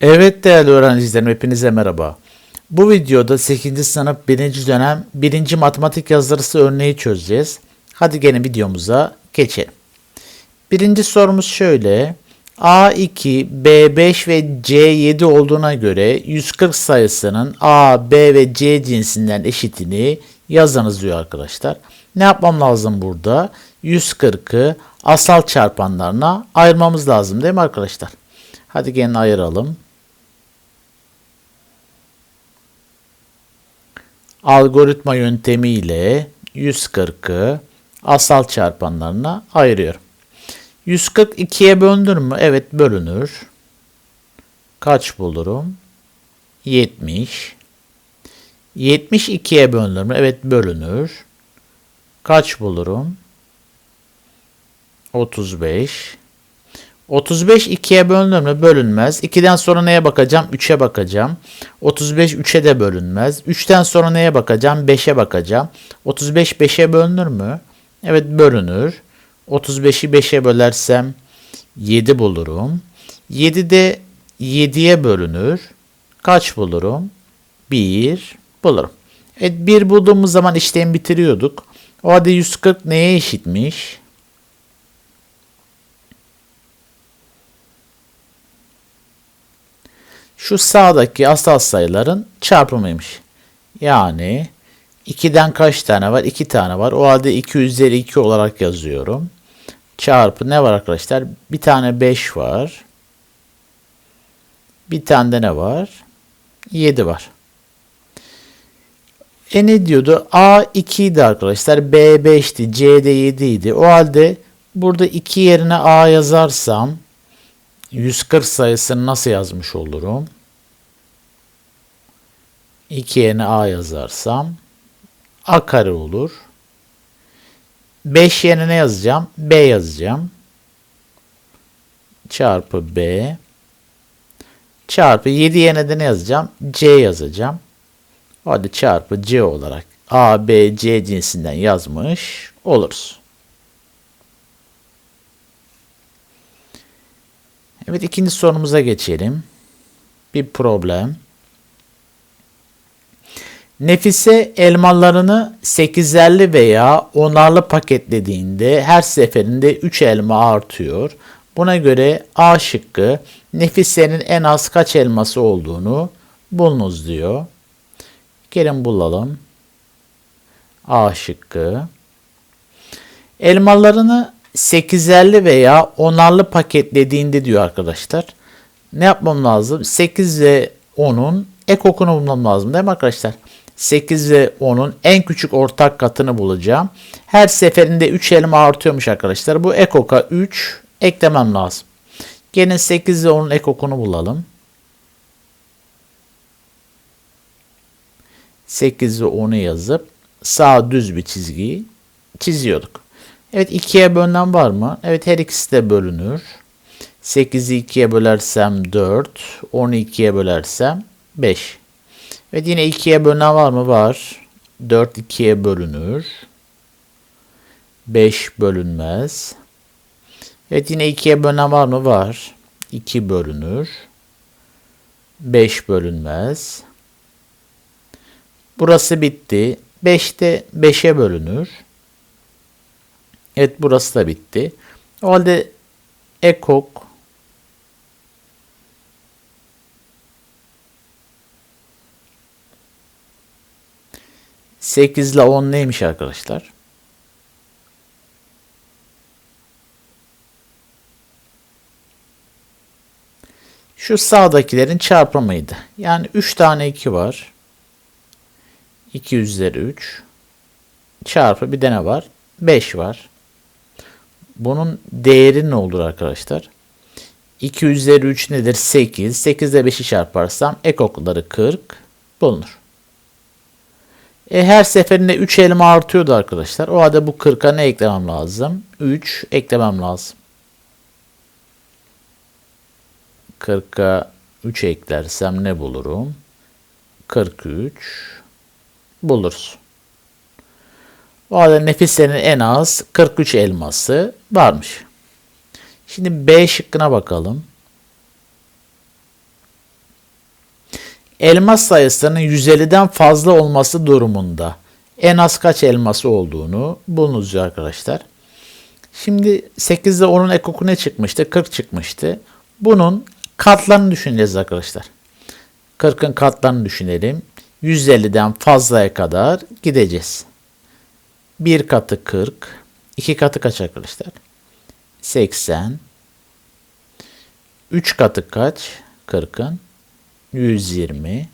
Evet değerli öğrencilerim hepinize merhaba. Bu videoda 8. sınıf 1. dönem 1. matematik yazarısı örneği çözeceğiz. Hadi gene videomuza geçelim. Birinci sorumuz şöyle. A2, B5 ve C7 olduğuna göre 140 sayısının A, B ve C cinsinden eşitini yazınız diyor arkadaşlar. Ne yapmam lazım burada? 140'ı asal çarpanlarına ayırmamız lazım değil mi arkadaşlar? Hadi gelin ayıralım. Algoritma yöntemiyle 140'ı asal çarpanlarına ayırıyorum. 140 2'ye bölünür mü? Evet bölünür. Kaç bulurum? 70. 70 2'ye bölünür mü? Evet bölünür. Kaç bulurum? 35. 35 2'ye bölünür mü? Bölünmez. 2'den sonra neye bakacağım? 3'e bakacağım. 35 3'e de bölünmez. 3'ten sonra neye bakacağım? 5'e bakacağım. 35 5'e bölünür mü? Evet bölünür. 35'i 5'e bölersem 7 bulurum. 7 de 7'ye bölünür. Kaç bulurum? 1 bulurum. Evet 1 bulduğumuz zaman işlemi bitiriyorduk. O halde 140 neye eşitmiş? Şu sağdaki asal sayıların çarpımıymış. Yani 2'den kaç tane var? 2 tane var. O halde 2 üzeri 2 olarak yazıyorum. Çarpı ne var arkadaşlar? Bir tane 5 var. Bir tane de ne var? 7 var. E ne diyordu? A 2 idi arkadaşlar. B 5'ti. C de 7 idi. O halde burada 2 yerine A yazarsam 140 sayısını nasıl yazmış olurum? 2 yerine A yazarsam A kare olur. 5 yerine ne yazacağım? B yazacağım. Çarpı B. Çarpı 7 yerine de ne yazacağım? C yazacağım. Hadi çarpı C olarak A, B, C cinsinden yazmış oluruz. Evet ikinci sorumuza geçelim. Bir problem. Nefise elmalarını 8'erli veya 10'arlı paketlediğinde her seferinde 3 elma artıyor. Buna göre A şıkkı Nefise'nin en az kaç elması olduğunu bulunuz diyor. Gelin bulalım. A şıkkı. Elmalarını 8'erli veya 10'arlı paketlediğinde diyor arkadaşlar. Ne yapmam lazım? 8 ve 10'un ek okunu bulmam lazım değil mi arkadaşlar? 8 ve 10'un en küçük ortak katını bulacağım. Her seferinde 3 elma artıyormuş arkadaşlar. Bu ek oka 3 eklemem lazım. Gene 8 ve 10'un ek okunu bulalım. 8 ve 10'u yazıp sağ düz bir çizgiyi çiziyorduk. Evet 2'ye bölünen var mı? Evet her ikisi de bölünür. 8'i 2'ye bölersem 4, 10'u 2'ye bölersem 5. Evet yine 2'ye bölünen var mı? Var. 4 2'ye bölünür. 5 bölünmez. Evet yine 2'ye bölünen var mı? Var. 2 bölünür. 5 bölünmez. Burası bitti. 5 de 5'e bölünür. Evet burası da bitti. O halde ekok 8 ile 10 neymiş arkadaşlar? Şu sağdakilerin çarpımıydı. Yani 3 tane 2 var. 2 üzeri 3 çarpı bir de ne var? 5 var. Bunun değeri ne olur arkadaşlar? 2 üzeri 3 nedir? 8. 8 ile 5'i çarparsam ekokları 40 bulunur. E, her seferinde 3 elma artıyordu arkadaşlar. O halde bu 40'a ne eklemem lazım? 3 eklemem lazım. 40'a 3 eklersem ne bulurum? 43 buluruz. O halde Nefise'nin en az 43 elması varmış. Şimdi B şıkkına bakalım. Elmas sayısının 150'den fazla olması durumunda en az kaç elması olduğunu bulunuz arkadaşlar. Şimdi 8'de 10'un ekoku ne çıkmıştı? 40 çıkmıştı. Bunun katlarını düşüneceğiz arkadaşlar. 40'ın katlarını düşünelim. 150'den fazlaya kadar gideceğiz. Bir katı 40. iki katı kaç arkadaşlar? 80. 3 katı kaç? 40'ın 120.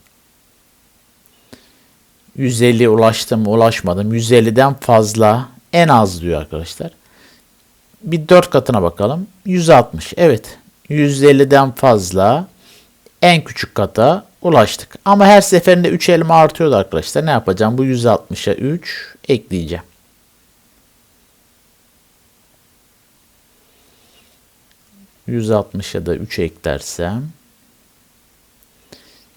150 ulaştım ulaşmadım. 150'den fazla en az diyor arkadaşlar. Bir 4 katına bakalım. 160. Evet. 150'den fazla en küçük kata ulaştık. Ama her seferinde 3 elma artıyordu arkadaşlar. Ne yapacağım? Bu 160'a 3 ekleyeceğim. %60'a da 3 eklersem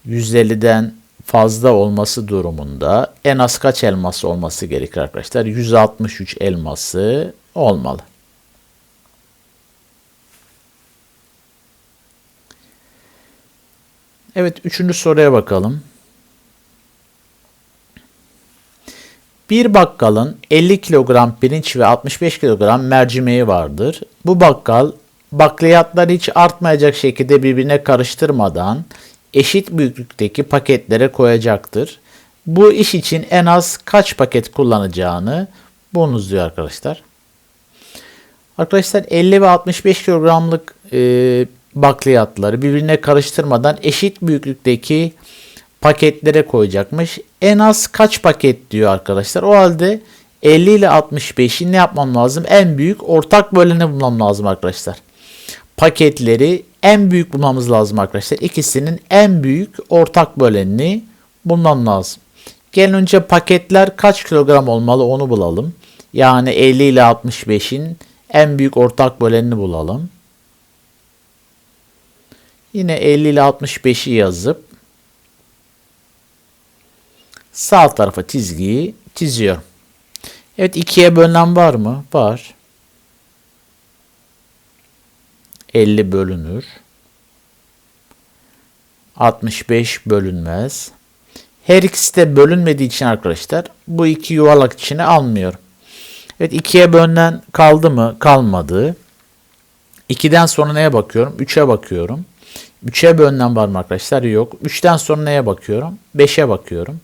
150'den fazla olması durumunda en az kaç elması olması gerekir arkadaşlar? 163 elması olmalı. Evet, üçüncü soruya bakalım. Bir bakkalın 50 kilogram pirinç ve 65 kilogram mercimeği vardır. Bu bakkal bakliyatları hiç artmayacak şekilde birbirine karıştırmadan eşit büyüklükteki paketlere koyacaktır. Bu iş için en az kaç paket kullanacağını bulunuz diyor arkadaşlar. Arkadaşlar 50 ve 65 kilogramlık e, bakliyatları birbirine karıştırmadan eşit büyüklükteki paketlere koyacakmış. En az kaç paket diyor arkadaşlar. O halde 50 ile 65'i ne yapmam lazım? En büyük ortak böleni bulmam lazım arkadaşlar. Paketleri en büyük bulmamız lazım arkadaşlar. İkisinin en büyük ortak bölenini bulmam lazım. Gelin önce paketler kaç kilogram olmalı onu bulalım. Yani 50 ile 65'in en büyük ortak bölenini bulalım. Yine 50 ile 65'i yazıp sağ tarafa çizgiyi çiziyorum. Evet ikiye bölünen var mı? Var. 50 bölünür. 65 bölünmez. Her ikisi de bölünmediği için arkadaşlar bu iki yuvarlak içine almıyorum. Evet ikiye bölünen kaldı mı? Kalmadı. 2'den sonra neye bakıyorum? 3'e bakıyorum. 3'e bölünen var mı arkadaşlar? Yok. 3'ten sonra neye bakıyorum? 5'e bakıyorum.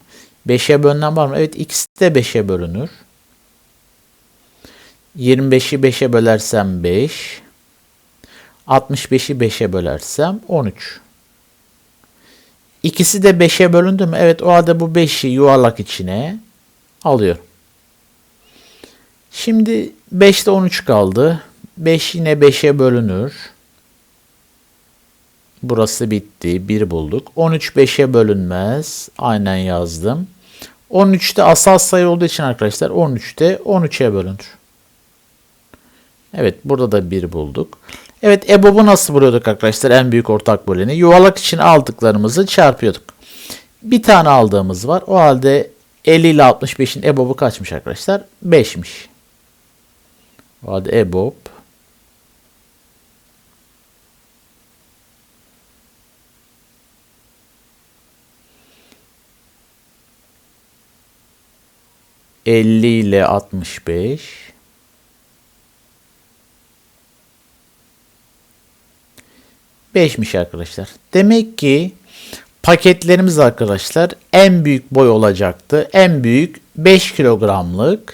5'e bölünen var mı? Evet ikisi de 5'e bölünür. 25'i 5'e bölersem 5. 65'i 5'e bölersem 13. İkisi de 5'e bölündü mü? Evet o halde bu 5'i yuvarlak içine alıyorum. Şimdi 5'te 13 kaldı. 5 yine 5'e bölünür. Burası bitti. 1 bulduk. 13 5'e bölünmez. Aynen yazdım. 13'te asal sayı olduğu için arkadaşlar 13'te 13'e bölünür. Evet burada da 1 bulduk. Evet EBOB'u nasıl buluyorduk arkadaşlar en büyük ortak böleni? Yuvarlak için aldıklarımızı çarpıyorduk. Bir tane aldığımız var. O halde 50 ile 65'in EBOB'u kaçmış arkadaşlar? 5'miş. O halde EBOB 50 ile 65 5'miş arkadaşlar. Demek ki paketlerimiz arkadaşlar en büyük boy olacaktı. En büyük 5 kilogramlık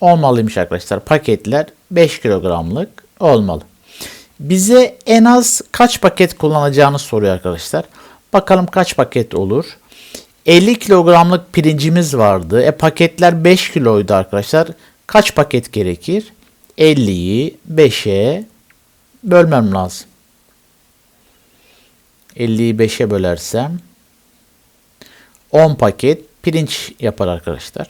olmalıymış arkadaşlar. Paketler 5 kilogramlık olmalı. Bize en az kaç paket kullanacağını soruyor arkadaşlar. Bakalım kaç paket olur. 50 kilogramlık pirincimiz vardı. E paketler 5 kiloydu arkadaşlar. Kaç paket gerekir? 50'yi 5'e bölmem lazım. 50'yi 5'e bölersem 10 paket pirinç yapar arkadaşlar.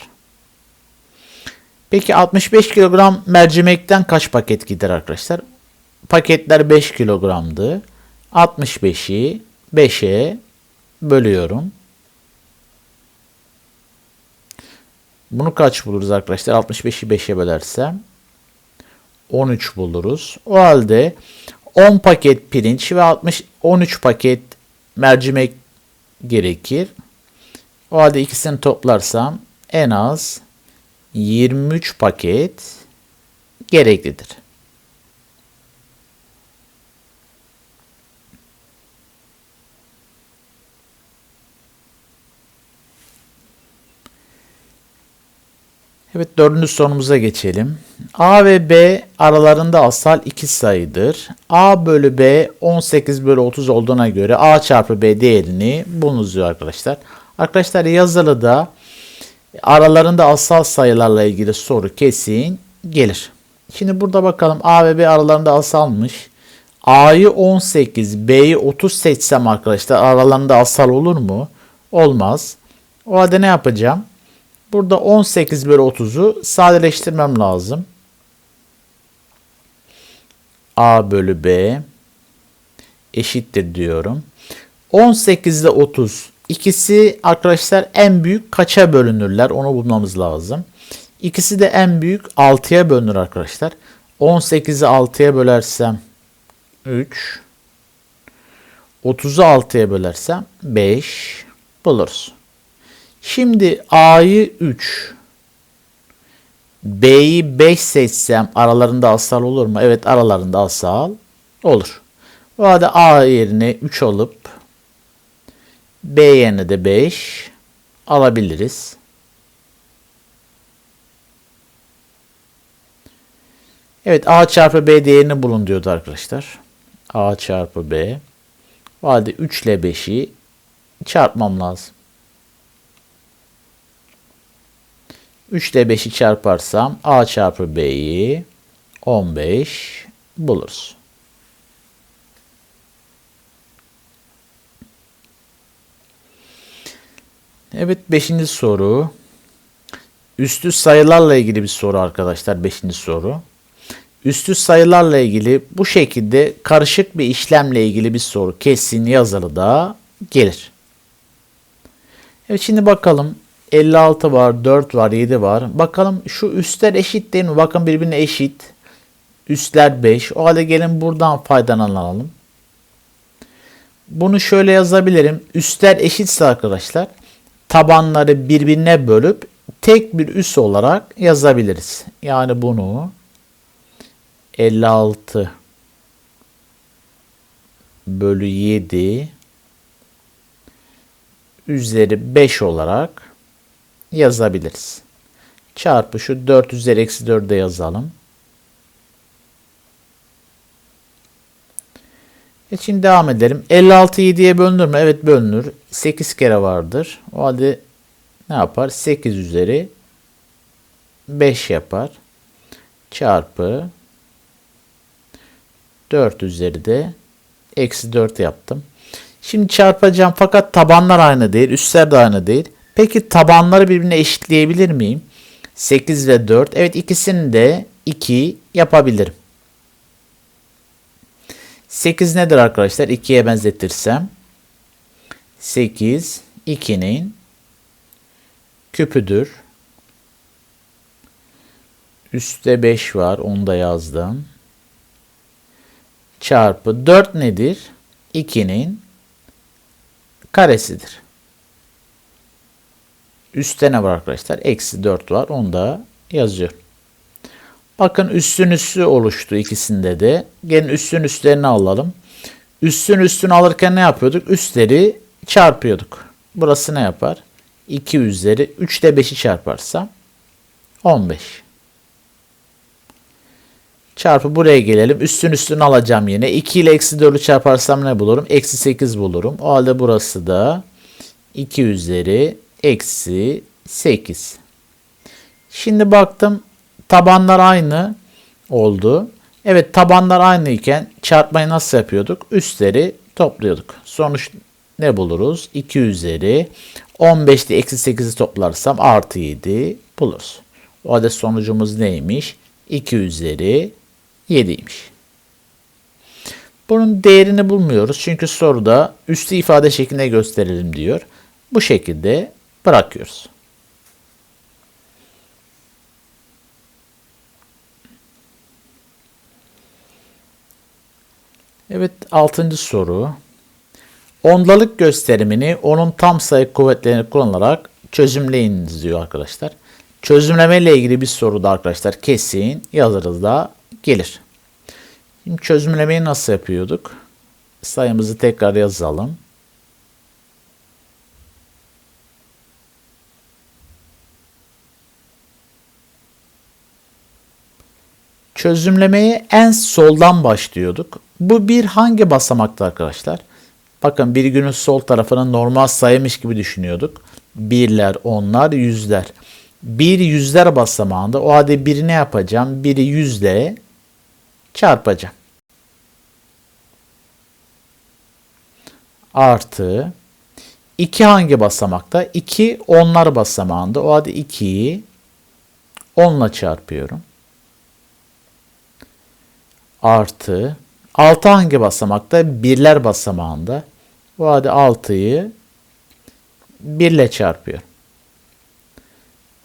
Peki 65 kilogram mercimekten kaç paket gider arkadaşlar? Paketler 5 kilogramdı. 65'i 5'e bölüyorum. Bunu kaç buluruz arkadaşlar? 65'i 5'e bölersem 13 buluruz. O halde 10 paket pirinç ve 60 13 paket mercimek gerekir. O halde ikisini toplarsam en az 23 paket gereklidir. Evet dördüncü sorumuza geçelim. A ve B aralarında asal iki sayıdır. A bölü B 18 bölü 30 olduğuna göre A çarpı B değerini bulunuz diyor arkadaşlar. Arkadaşlar yazılıda aralarında asal sayılarla ilgili soru kesin gelir. Şimdi burada bakalım A ve B aralarında asalmış. A'yı 18, B'yi 30 seçsem arkadaşlar aralarında asal olur mu? Olmaz. O halde ne yapacağım? Burada 18 bölü 30'u sadeleştirmem lazım. A bölü B eşittir diyorum. 18 ile 30 ikisi arkadaşlar en büyük kaça bölünürler onu bulmamız lazım. İkisi de en büyük 6'ya bölünür arkadaşlar. 18'i 6'ya bölersem 3 30'u 6'ya bölersem 5 buluruz. Şimdi A'yı 3, B'yi 5 seçsem aralarında asal olur mu? Evet aralarında asal olur. O halde A yerine 3 alıp B yerine de 5 alabiliriz. Evet A çarpı B değerini bulun diyordu arkadaşlar. A çarpı B. O halde 3 ile 5'i çarpmam lazım. 3 ile 5'i çarparsam A çarpı B'yi 15 buluruz. Evet 5. soru. Üstü sayılarla ilgili bir soru arkadaşlar 5. soru. Üstü sayılarla ilgili bu şekilde karışık bir işlemle ilgili bir soru kesin yazılı da gelir. Evet şimdi bakalım 56 var, 4 var, 7 var. Bakalım şu üstler eşit değil mi? Bakın birbirine eşit. Üstler 5. O halde gelin buradan faydalanalım. Bunu şöyle yazabilirim. Üstler eşitse arkadaşlar tabanları birbirine bölüp tek bir üs olarak yazabiliriz. Yani bunu 56 bölü 7 üzeri 5 olarak yazabiliriz. Çarpı şu 4 üzeri eksi 4'de yazalım. E şimdi devam edelim. 56 7'ye bölünür mü? Evet bölünür. 8 kere vardır. O halde ne yapar? 8 üzeri 5 yapar. Çarpı 4 üzeri de eksi 4 yaptım. Şimdi çarpacağım fakat tabanlar aynı değil. Üstler de aynı değil. Peki tabanları birbirine eşitleyebilir miyim? 8 ve 4. Evet ikisini de 2 yapabilirim. 8 nedir arkadaşlar? 2'ye benzetirsem 8 2'nin küpüdür. Üste 5 var. Onu da yazdım. Çarpı 4 nedir? 2'nin karesidir. Üstte ne var arkadaşlar? Eksi 4 var. Onu da yazıyor. Bakın üstün üstü oluştu ikisinde de. Gelin üstün üstlerini alalım. Üstün üstünü alırken ne yapıyorduk? Üstleri çarpıyorduk. Burası ne yapar? 2 üzeri 3 ile 5'i çarparsam 15. Çarpı buraya gelelim. Üstün üstünü alacağım yine. 2 ile eksi 4'ü çarparsam ne bulurum? Eksi 8 bulurum. O halde burası da 2 üzeri eksi 8. Şimdi baktım tabanlar aynı oldu. Evet tabanlar aynı iken çarpmayı nasıl yapıyorduk? Üstleri topluyorduk. Sonuç ne buluruz? 2 üzeri 15 ile eksi 8'i toplarsam artı 7 buluruz. O halde sonucumuz neymiş? 2 üzeri 7'ymiş. Bunun değerini bulmuyoruz. Çünkü soruda üstü ifade şeklinde gösterelim diyor. Bu şekilde bırakıyoruz. Evet altıncı soru. Ondalık gösterimini onun tam sayı kuvvetlerini kullanarak çözümleyiniz diyor arkadaşlar. Çözümleme ile ilgili bir soru da arkadaşlar kesin yazarızda gelir. Şimdi çözümlemeyi nasıl yapıyorduk? Sayımızı tekrar yazalım. Çözümlemeye en soldan başlıyorduk. Bu bir hangi basamakta arkadaşlar? Bakın bir günün sol tarafını normal sayıymış gibi düşünüyorduk. Birler, onlar, yüzler. Bir yüzler basamağında o halde biri ne yapacağım? Biri yüzle çarpacağım. Artı 2 hangi basamakta? 2 onlar basamağında. O halde 2'yi 10 ile çarpıyorum. Artı 6 hangi basamakta? Birler basamağında. O halde 6'yı 1 ile çarpıyorum.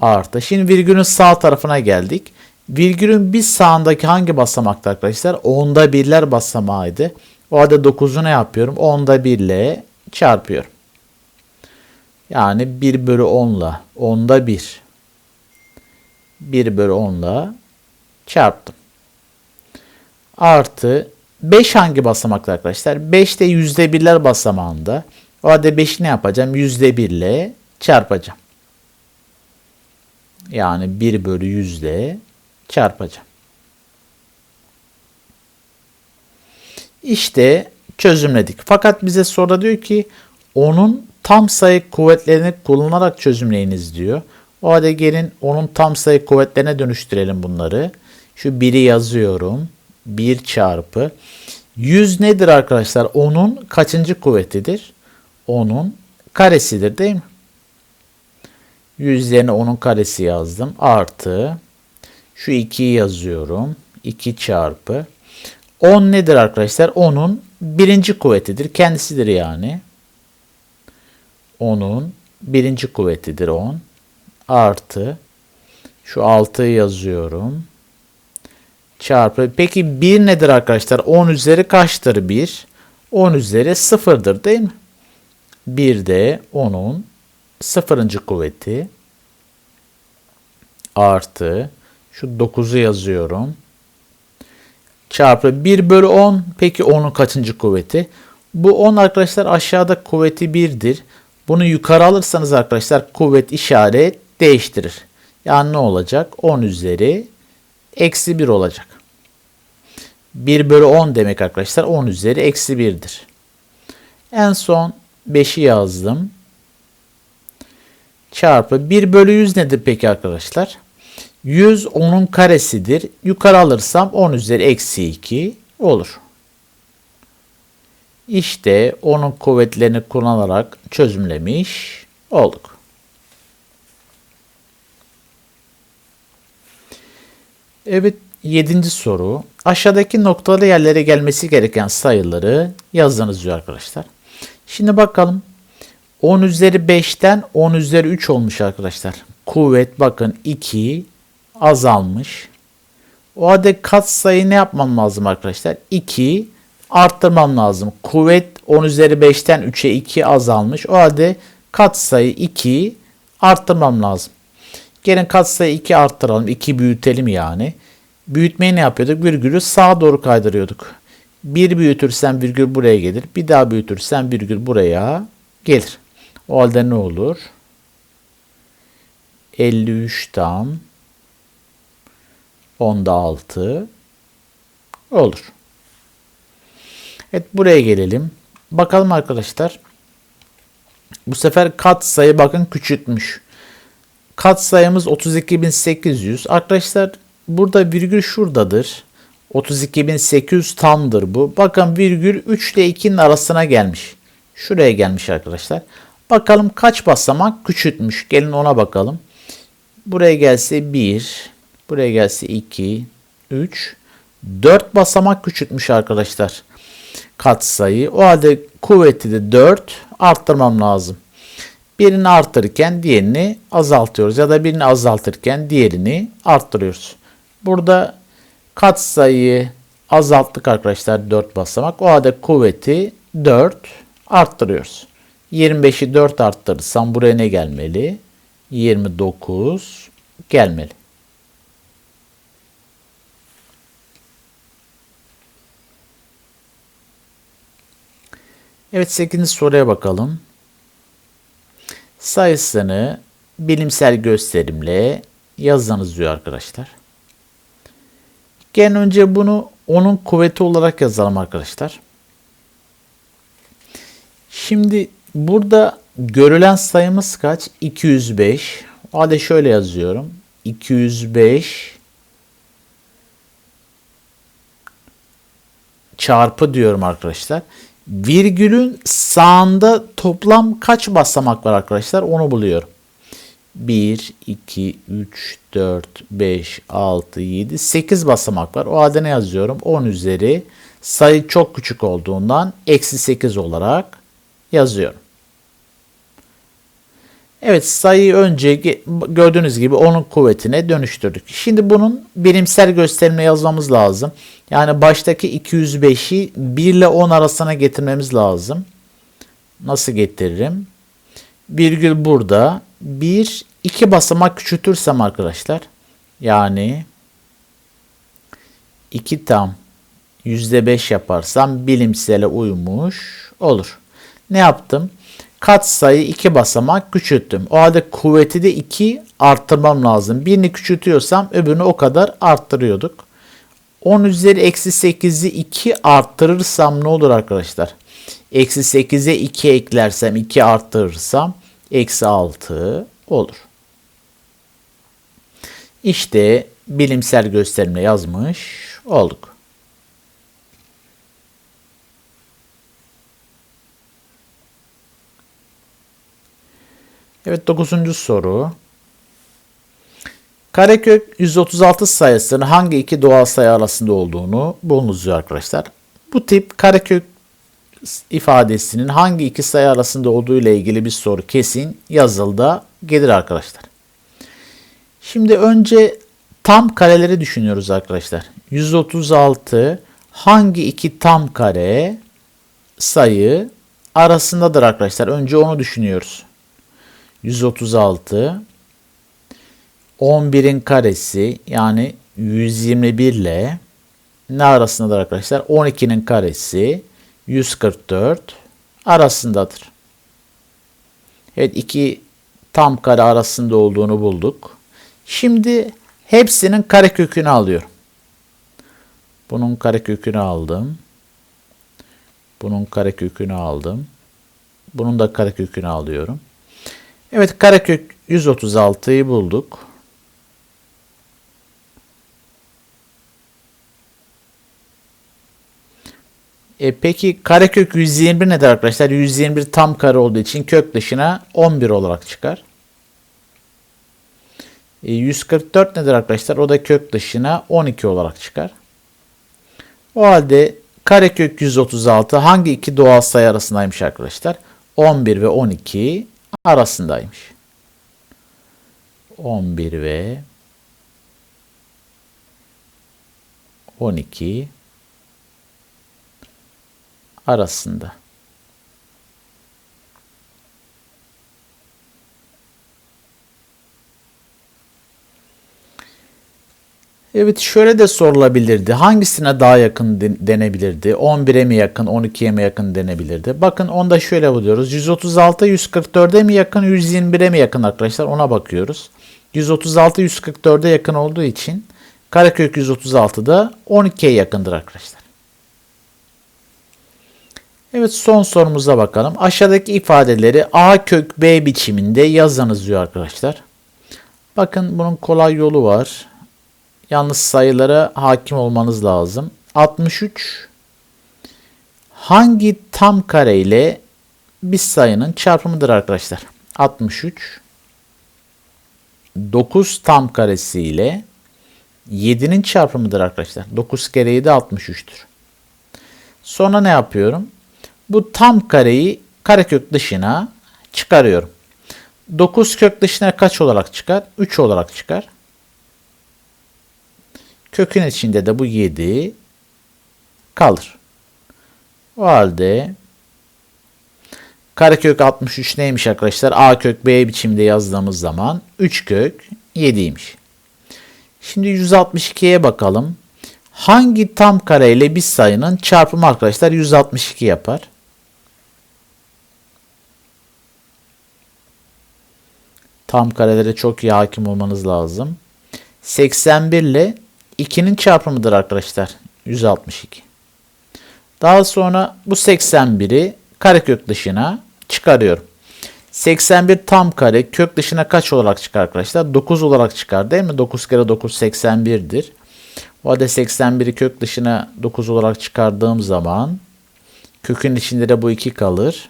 Artı. Şimdi virgülün sağ tarafına geldik. Virgülün bir sağındaki hangi basamakta arkadaşlar? Onda birler basamağıydı. O halde 9'u ne yapıyorum? Onda 1 ile çarpıyorum. Yani 1 bölü 10 ile. Onda 1. 1 bölü 10 ile çarptım. Artı 5 hangi basamakta arkadaşlar? 5 de yüzde birler basamağında. O halde 5'i ne yapacağım? Yüzde 1 ile çarpacağım. Yani 1 bölü yüzde çarpacağım. İşte çözümledik. Fakat bize soruda diyor ki onun tam sayı kuvvetlerini kullanarak çözümleyiniz diyor. O halde gelin onun tam sayı kuvvetlerine dönüştürelim bunları. Şu 1'i yazıyorum. 1 çarpı. 100 nedir arkadaşlar? Onun kaçıncı kuvvetidir? Onun karesidir değil mi? 100 yerine onun karesi yazdım. Artı. Şu 2'yi yazıyorum. 2 çarpı. 10 nedir arkadaşlar? 10'un birinci kuvvetidir. Kendisidir yani. 10'un birinci kuvvetidir 10. Artı. Şu 6'yı yazıyorum. Çarpı. Peki 1 nedir arkadaşlar? 10 üzeri kaçtır 1? 10 üzeri 0'dır değil mi? 1 de 10'un sıfırıncı kuvveti artı şu 9'u yazıyorum. Çarpı 1 bölü 10. Peki 10'un kaçıncı kuvveti? Bu 10 arkadaşlar aşağıda kuvveti 1'dir. Bunu yukarı alırsanız arkadaşlar kuvvet işaret değiştirir. Yani ne olacak? 10 üzeri eksi 1 olacak. 1 bölü 10 demek arkadaşlar 10 üzeri eksi 1'dir. En son 5'i yazdım. Çarpı 1 bölü 100 nedir peki arkadaşlar? 100 10'un karesidir. Yukarı alırsam 10 üzeri eksi 2 olur. İşte onun kuvvetlerini kullanarak çözümlemiş olduk. Evet yedinci soru. Aşağıdaki noktalı yerlere gelmesi gereken sayıları yazdınız diyor arkadaşlar. Şimdi bakalım. 10 üzeri 5'ten 10 üzeri 3 olmuş arkadaşlar. Kuvvet bakın 2 azalmış. O halde kat sayı ne yapmam lazım arkadaşlar? 2 arttırmam lazım. Kuvvet 10 üzeri 5'ten 3'e 2 azalmış. O halde kat sayı 2 arttırmam lazım. Gelin kat sayı 2 arttıralım. 2 büyütelim yani. Büyütmeyi ne yapıyorduk? Virgülü sağa doğru kaydırıyorduk. 1 büyütürsen virgül buraya gelir. Bir daha büyütürsen virgül buraya gelir. O halde ne olur? 53 tam onda 6 olur. Evet buraya gelelim. Bakalım arkadaşlar. Bu sefer kat sayı bakın küçültmüş. Kat sayımız 32.800. Arkadaşlar burada virgül şuradadır. 32.800 tamdır bu. Bakın virgül 3 ile 2'nin arasına gelmiş. Şuraya gelmiş arkadaşlar. Bakalım kaç basamak küçültmüş. Gelin ona bakalım. Buraya gelse 1. Buraya gelse 2. 3. 4 basamak küçültmüş arkadaşlar. Katsayı. O halde kuvveti de 4 arttırmam lazım. Birini arttırırken diğerini azaltıyoruz. Ya da birini azaltırken diğerini arttırıyoruz. Burada katsayıyı azalttık arkadaşlar 4 basamak. O halde kuvveti 4 arttırıyoruz. 25'i 4 arttırırsam buraya ne gelmeli? 29 gelmeli. Evet 8. soruya bakalım. Sayısını bilimsel gösterimle yazınız diyor arkadaşlar. Gen önce bunu onun kuvveti olarak yazalım arkadaşlar. Şimdi burada görülen sayımız kaç? 205. O halde şöyle yazıyorum. 205 çarpı diyorum arkadaşlar. Virgülün sağında toplam kaç basamak var arkadaşlar? Onu buluyorum. 1, 2, 3, 4, 5, 6, 7, 8 basamak var. O halde ne yazıyorum? 10 üzeri sayı çok küçük olduğundan eksi 8 olarak yazıyorum. Evet sayıyı önce gördüğünüz gibi onun kuvvetine dönüştürdük. Şimdi bunun bilimsel gösterimle yazmamız lazım. Yani baştaki 205'i 1 ile 10 arasına getirmemiz lazım. Nasıl getiririm? Virgül burada. 1, 2 basamak küçültürsem arkadaşlar. Yani 2 tam %5 yaparsam bilimsele uymuş olur. Ne yaptım? Kat sayı 2 basamak küçülttüm. O halde kuvveti de 2 arttırmam lazım. Birini küçültüyorsam öbürünü o kadar arttırıyorduk. 10 üzeri eksi 8'i 2 arttırırsam ne olur arkadaşlar? Eksi 8'e 2 eklersem 2 arttırırsam eksi 6 olur. İşte bilimsel gösterimle yazmış olduk. Evet dokuzuncu soru. Karekök 136 sayısının hangi iki doğal sayı arasında olduğunu bulunuz arkadaşlar. Bu tip karekök ifadesinin hangi iki sayı arasında olduğu ile ilgili bir soru kesin yazılda gelir arkadaşlar. Şimdi önce tam kareleri düşünüyoruz arkadaşlar. 136 hangi iki tam kare sayı arasındadır arkadaşlar. Önce onu düşünüyoruz. 136 11'in karesi yani 121 ile ne arasındadır arkadaşlar? 12'nin karesi 144 arasındadır. Evet iki tam kare arasında olduğunu bulduk. Şimdi hepsinin karekökünü alıyorum. Bunun karekökünü aldım. Bunun karekökünü aldım. Bunun da karekökünü alıyorum. Evet karekök 136'yı bulduk. E peki karekök 121 nedir arkadaşlar? 121 tam kare olduğu için kök dışına 11 olarak çıkar. E 144 nedir arkadaşlar? O da kök dışına 12 olarak çıkar. O halde karekök 136 hangi iki doğal sayı arasındaymış arkadaşlar? 11 ve 12 arasındaymış. 11 ve 12 arasında. Evet şöyle de sorulabilirdi. Hangisine daha yakın denebilirdi? 11'e mi yakın, 12'ye mi yakın denebilirdi? Bakın onda şöyle buluyoruz. 136 144'e mi yakın, 121'e mi yakın arkadaşlar? Ona bakıyoruz. 136 144'e yakın olduğu için karekök 136 da 12'ye yakındır arkadaşlar. Evet son sorumuza bakalım. Aşağıdaki ifadeleri A kök B biçiminde yazınız diyor arkadaşlar. Bakın bunun kolay yolu var. Yalnız sayılara hakim olmanız lazım. 63 hangi tam kare ile bir sayının çarpımıdır arkadaşlar? 63 9 tam karesi ile 7'nin çarpımıdır arkadaşlar. 9 kere 7 63'tür. Sonra ne yapıyorum? Bu tam kareyi karekök dışına çıkarıyorum. 9 kök dışına kaç olarak çıkar? 3 olarak çıkar. Kökün içinde de bu 7 kalır. O halde Karekök 63 neymiş arkadaşlar? A kök B biçimde yazdığımız zaman 3 kök 7'ymiş. Şimdi 162'ye bakalım. Hangi tam kare ile bir sayının çarpımı arkadaşlar 162 yapar? Tam karelere çok iyi hakim olmanız lazım. 81 ile 2'nin çarpımıdır arkadaşlar. 162. Daha sonra bu 81'i karekök dışına çıkarıyorum. 81 tam kare kök dışına kaç olarak çıkar arkadaşlar? 9 olarak çıkar değil mi? 9 kere 9 81'dir. O halde 81'i kök dışına 9 olarak çıkardığım zaman kökün içinde de bu 2 kalır.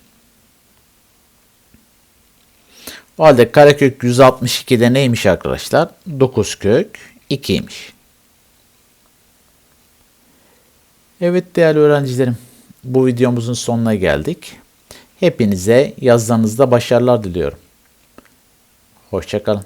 O halde karekök 162'de neymiş arkadaşlar? 9 kök 2'ymiş. Evet değerli öğrencilerim, bu videomuzun sonuna geldik. Hepinize yazlarınızda başarılar diliyorum. Hoşçakalın.